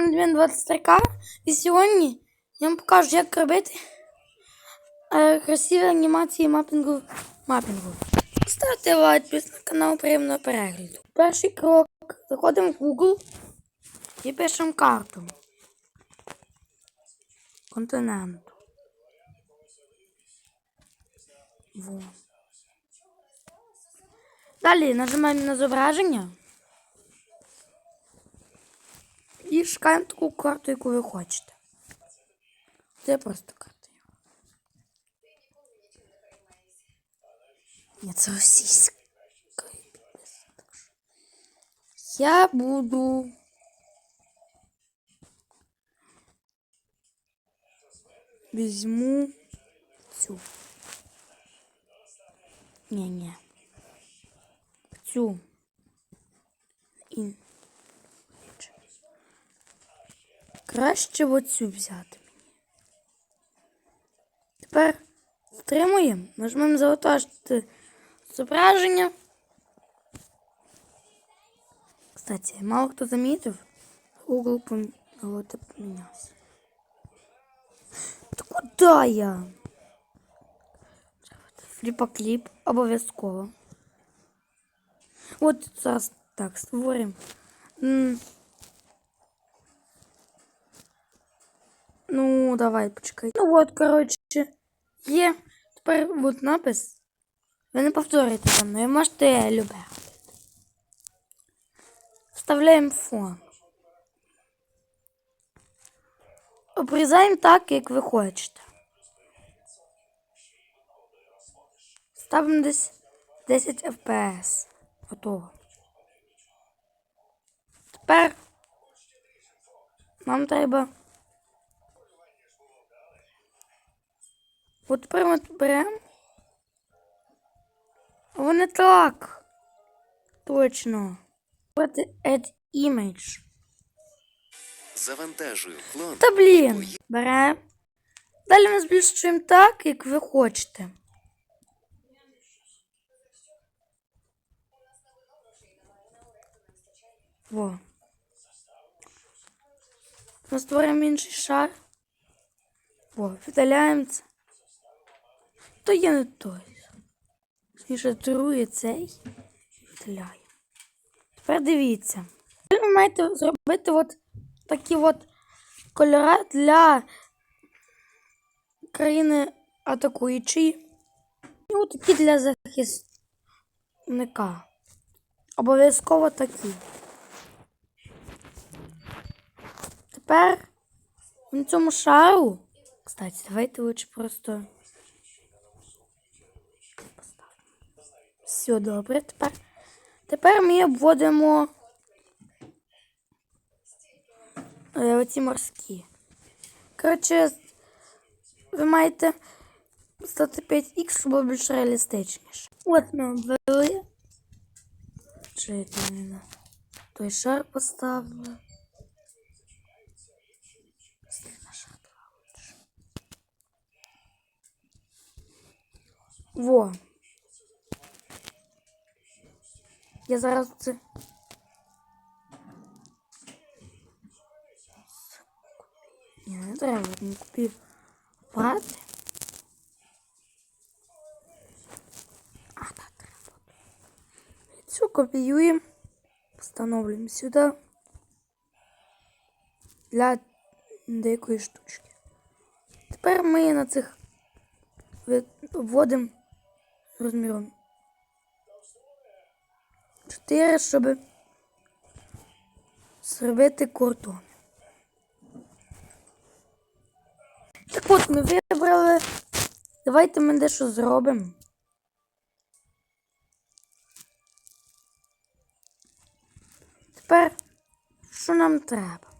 Admin 23К і сьогодні я вам покажу, як робити е, красиві анімації мапінгу. мапінгу. Ставте лайк, на канал, приємного перегляду. Перший крок. Заходимо в Google і пишемо карту континенту. Во. Далі нажимаємо на зображення. І шукаємо таку карту, яку ви хочете. Це просто карта. Ні, це російська. Я буду. Візьму цю. Ні-ні. Цю. І Краще оцю взяти мені. Тепер стримуємо, нажмемо завантажити зображення. Кстати, мало хто замітив, Google пом- помінявся. Та куди я? Фліпокліп обов'язково. От зараз так створимо. Ну, давай, почекай. Ну от, коротше, є. Тепер от напис. Ви не повторюєте за мною, можете любе. Вставляємо фон. Обрізаємо так, як ви хочете. Ставимо десь 10 FPS. Готово. Тепер нам треба. От тепер ми беремо. Вони так. Точно. Add image. Завантажую клон. Та блін. Беремо. Далі ми збільшуємо так, як ви хочете. Во. Ми створюємо інший шар. Во, видаляємо це. То є не той. І шатрує цей. Видаляємо. Тепер дивіться. Ви маєте зробити от такі от кольори для країни атакуючої. І от такі для захисника. Обов'язково такі. Тепер на цьому шару. Кстати, давайте лучше просто. Все добре. Тепер, тепер ми обводимо е, оці морські. Коротше, ви маєте стати 5х, щоб більш реалістичніше. От ми обвели. Чи це той шар поставили. Во. Я зараз це. Ні, не треба, не купив. Брати. А, так, треба. Цю копіюємо. Встановлюємо сюди. Для деякої штучки. Тепер ми на цих вводимо розміром 4, щоб зробити кордон. Так от ми вибрали. Давайте ми дещо зробимо. Тепер що нам треба?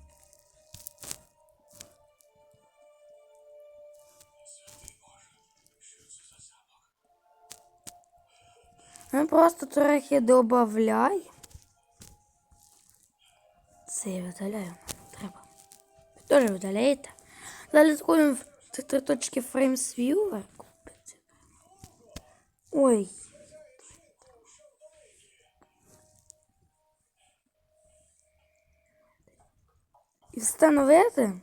Ми просто трохи додаємо. Це я видаляю. Треба. Ви теж видаляєте. Далі заходимо в три точки Frames Viewer. Ой. І встановити.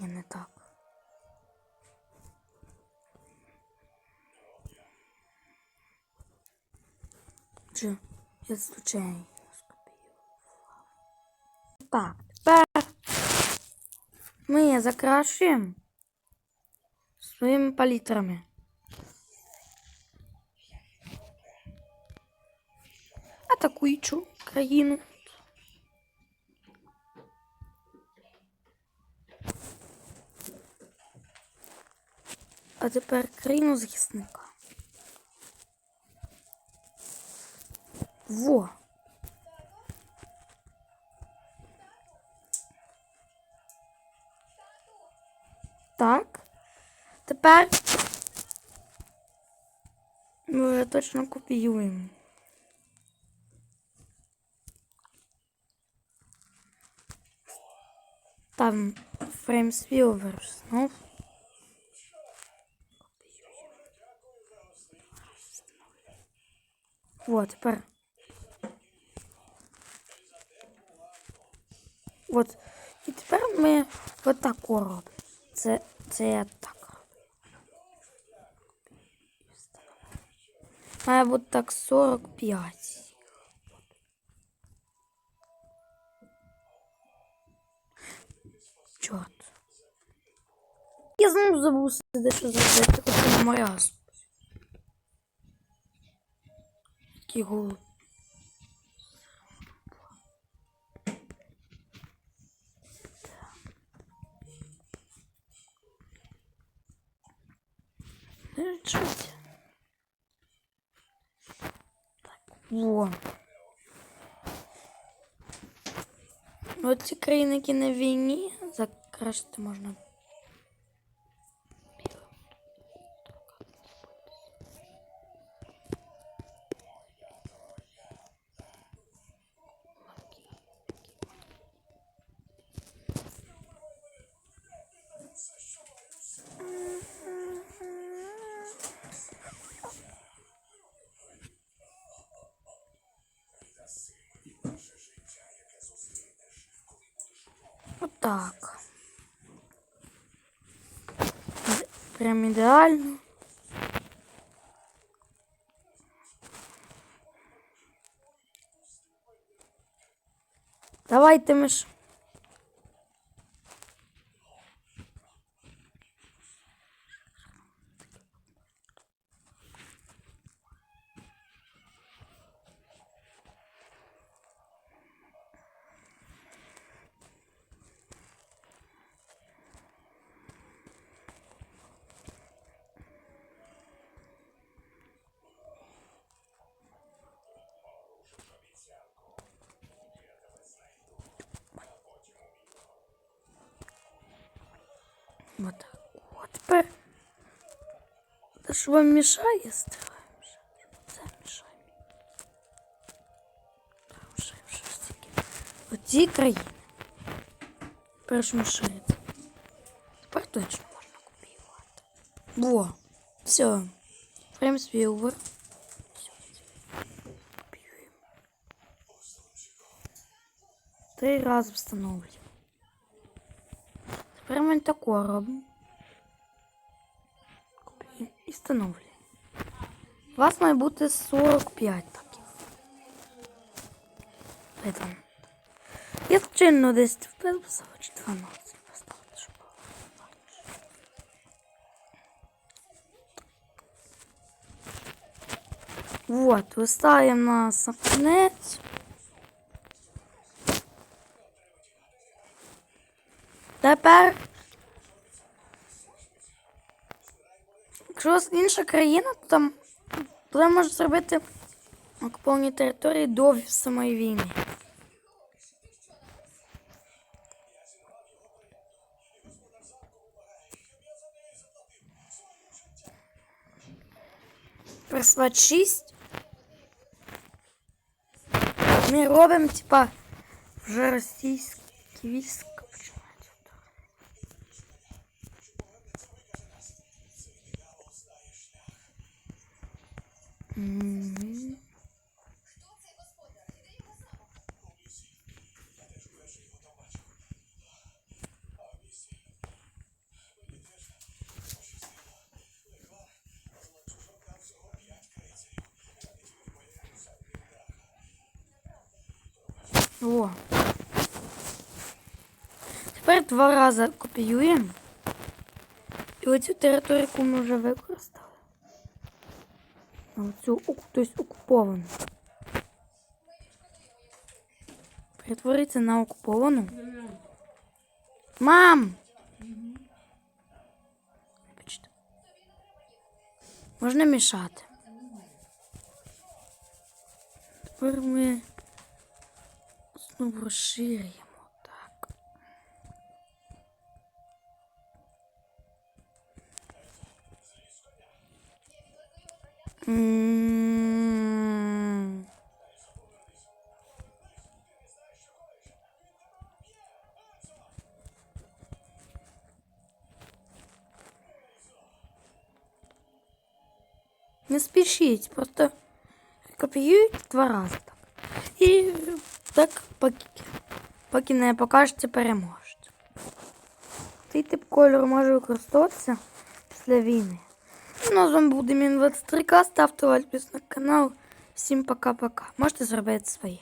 Ні, не так. Чи я случайно скопіював? Так, тепер ми закрашуємо своїми палітрами. Атакуючу країну. А тепер країну захисника. Во. Так. Тепер ми вже точно копіюємо. Там Frames Viewer знов. Вот, тепер. От. І тепер ми отак робимо. Це, це я так. Має бути так 45. Чорт. Я знову забув сюди, що зробити. Оце моряз. Який голод. Не чуть. Так, во. От ці країни, на війні, закрашити можна. Отак. Прям ідеально. Давайте ми ж. Вот так. От тепер. Та що вам мішає, стираємо. Це мішає. Там ще щось таке. Оці країни. Перш мішається. Тепер точно можна копіювати. Во. Все. Фрейм Вілвер. Копіюємо. Три рази встановлюємо. Тепер ми тако робимо. І встановлюємо. У вас має бути 45 таких. Там? Я чинно десь вписав, чи 12 поставити, щоб було. Вот, виставимо на сапнець. Тепер. Якщо інша країна, то там туди можна зробити окуповані території до самої війни. Прислать 6. Ми робимо, типа, вже російські війська О. Тепер два рази копіюємо. І оцю територію, ми вже використали. Оцю тобто окуповану. Перетвориться на окуповану. Мам! Можна мішати. Тепер ми знову розширюємо. М. Не спішіть, просто копіюють два рази так. І так поки, поки не покажеться переможця. Цей тип кольору може використовуватися після війни. Ну, з вами був Демін 23К. Ставте лайк на канал. Всім пока-пока. Можете зробити своє.